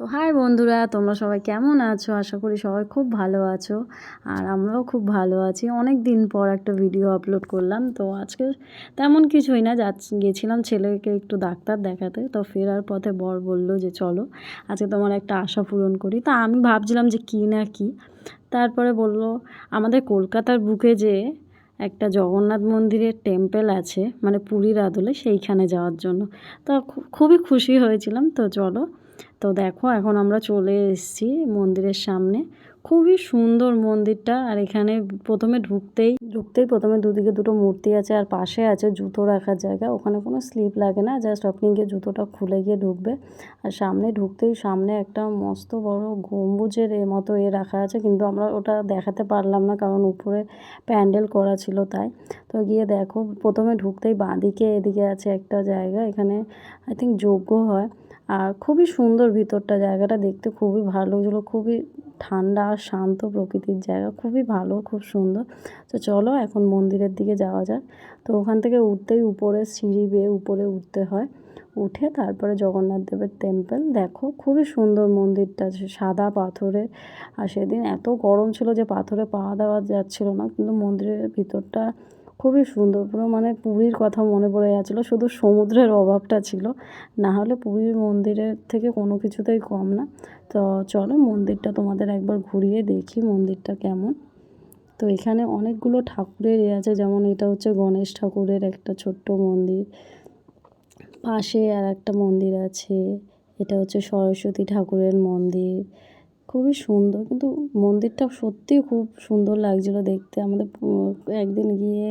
তো হাই বন্ধুরা, তোমরা সবাই কেমন আছো? আশা করি সবাই খুব ভালো আছো আর আমরাও খুব ভালো আছি। অনেক দিন পর একটা ভিডিও আপলোড করলাম, তো আজকে তেমন কিছুই না। যাচ্ছি, গেছিলাম ছেলেকে একটু ডাক্তার দেখাতে, তো ফেরার পথে বর বলল যে, চলো, আজকে তোমার একটা আশা পূরণ করি। তা আমি ভাবছিলাম যে, কী না কি? তারপরে বলল, আমাদের কলকাতার বুকে যে একটা জগন্নাথ মন্দিরের টেম্পেল আছে মানে পুরীর আদলে সেইখানে যাওয়ার জন্য। তো খুবই খুশি হয়েছিলাম, তো চলো তো দেখো, এখন আমরা চলে এসেছি মন্দিরের সামনে। খুবই সুন্দর মন্দিরটা, আর এখানে প্রথমে ঢুকতেই ঢুকতেই প্রথমে দুদিকে দুটো মূর্তি আছে, আর পাশে আছে জুতো রাখার জায়গা। ওখানে কোনো স্লিপ লাগে না, জাস্ট আপনি গিয়ে জুতোটা খুলে গিয়ে ঢুকবে। আর সামনে ঢুকতেই সামনে একটা মস্ত বড় গম্বুজের এ মতো এ রাখা আছে, কিন্তু আমরা ওটা দেখাতে পারলাম না, কারণ উপরে প্যান্ডেল করা ছিল তাই। তো গিয়ে দেখো, প্রথমে ঢুকতেই বাঁদিকে এদিকে আছে একটা জায়গা, এখানে আই থিঙ্ক যোগ্য হয়। আর খুবই সুন্দর ভিতরটা জায়গাটা দেখতে খুবই ভালো লাগছিল খুবই ঠান্ডা আর শান্ত প্রকৃতির জায়গা। খুবই ভালো, খুব সুন্দর। তো চলো এখন মন্দিরের দিকে যাওয়া যাক। তো ওখান থেকে উঠতেই উপরে সিঁড়ি বেয়ে উপরে উঠতে হয়। উঠে তারপরে জগন্নাথ দেবের টেম্পল দেখো খুবই সুন্দর মন্দিরটা সাদা পাথরের আর সেদিন এত গরম ছিল যে পাথরে পা দেওয়া যাচ্ছিল না। কিন্তু মন্দিরের ভিতরটা খুবই সুন্দর, পুরো মানে পুরীর কথা মনে পড়ে যাচ্ছিল। শুধু সমুদ্রের অভাবটা ছিল, না হলে পুরীর মন্দিরের থেকে কোনো কিছুতেই কম না। তো চলো মন্দিরটা তোমাদের একবার ঘুরিয়ে দেখি, মন্দিরটা কেমন। তো এখানে অনেকগুলো ঠাকুরের এ আছে, যেমন এটা হচ্ছে গণেশ ঠাকুরের একটা ছোট্ট মন্দির। পাশে আর একটা মন্দির আছে, এটা হচ্ছে সরস্বতী ঠাকুরের মন্দির। খুবই সুন্দর। কিন্তু মন্দিরটা সত্যিই খুব সুন্দর লাগছিল দেখতে। আমাদের একদিন গিয়ে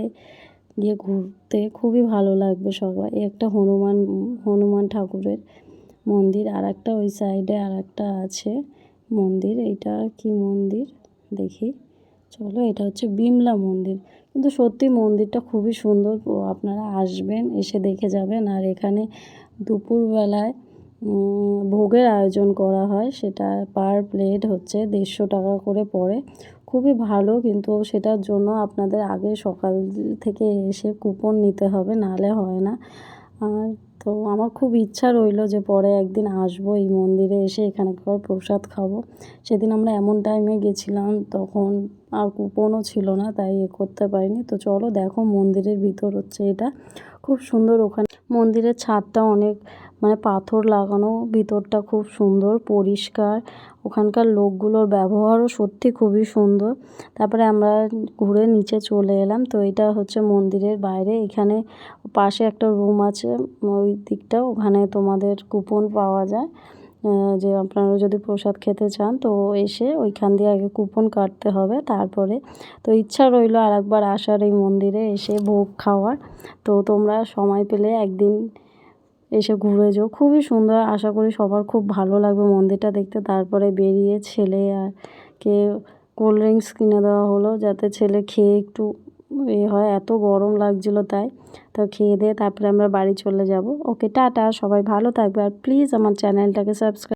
গিয়ে ঘুরতে খুবই ভালো লাগবে সবাই। একটা হনুমান হনুমান ঠাকুরের মন্দির আর একটা ওই সাইডে আর একটা আছে মন্দির। এইটা কি মন্দির? দেখি। চলো, এটা হচ্ছে বিমলা মন্দির। কিন্তু সত্যি মন্দিরটা খুবই সুন্দর। আপনারা আসবেন, এসে দেখে যাবেন। আর এখানে দুপুরবেলায় ভোগের আয়োজন করা হয়। সেটা পার প্লেট হচ্ছে দেড়শো টাকা করে পড়ে। খুবই ভালো কিন্তু সেটার জন্য আপনাদের আগে সকাল থেকে এসে কুপন নিতে হবে, নাহলে হয় না। আর তো আমার খুব ইচ্ছা রইল যে পরে একদিন আসব এই মন্দিরে এসে এখানকার প্রসাদ খাব। সেদিন আমরা এমন টাইমে গেছিলাম, তখন আর কুপনও ছিল না, তাই এ করতে পারিনি। তো চলো দেখো মন্দিরের ভিতর হচ্ছে এটা। খুব সুন্দর ওখানে মন্দিরের ছাদটা অনেক মানে পাথর লাগানো, ভিতরটা খুব সুন্দর, পরিষ্কার। ওখানকার লোকগুলোর ব্যবহারও সত্যি খুবই সুন্দর। তারপরে আমরা ঘুরে নিচে চলে এলাম। তো এটা হচ্ছে মন্দিরের বাইরে। এখানে পাশে একটা রুম আছে। ওই দিকটা ওখানে তোমাদের কুপন পাওয়া যায়। যে আপনারা যদি প্রসাদ খেতে চান, তো এসে ওইখান দিয়ে আগে কুপন কাটতে হবে তারপরে। তো ইচ্ছা রইল আর একবার আসার এই মন্দিরে এসে ভোগ খাওয়ার। তো তোমরা সময় পেলে একদিন এসে ঘুরে যাও। খুবই সুন্দর। আশা করি সবার খুব ভালো লাগবে মন্দিরটা দেখতে। তারপরে বেরিয়ে ছেলে আর কে কোল্ড ড্রিঙ্কস কিনে দেওয়া হলো যাতে ছেলে খেয়ে একটু এ হয়। এত গরম লাগছিল তাই। তো খেয়ে দিয়ে তারপরে আমরা বাড়ি চলে যাব। Okay, tata. সবাই ভালো থাকবে। আর প্লিজ আমার চ্যানেলটাকে সাবস্ক্রাইব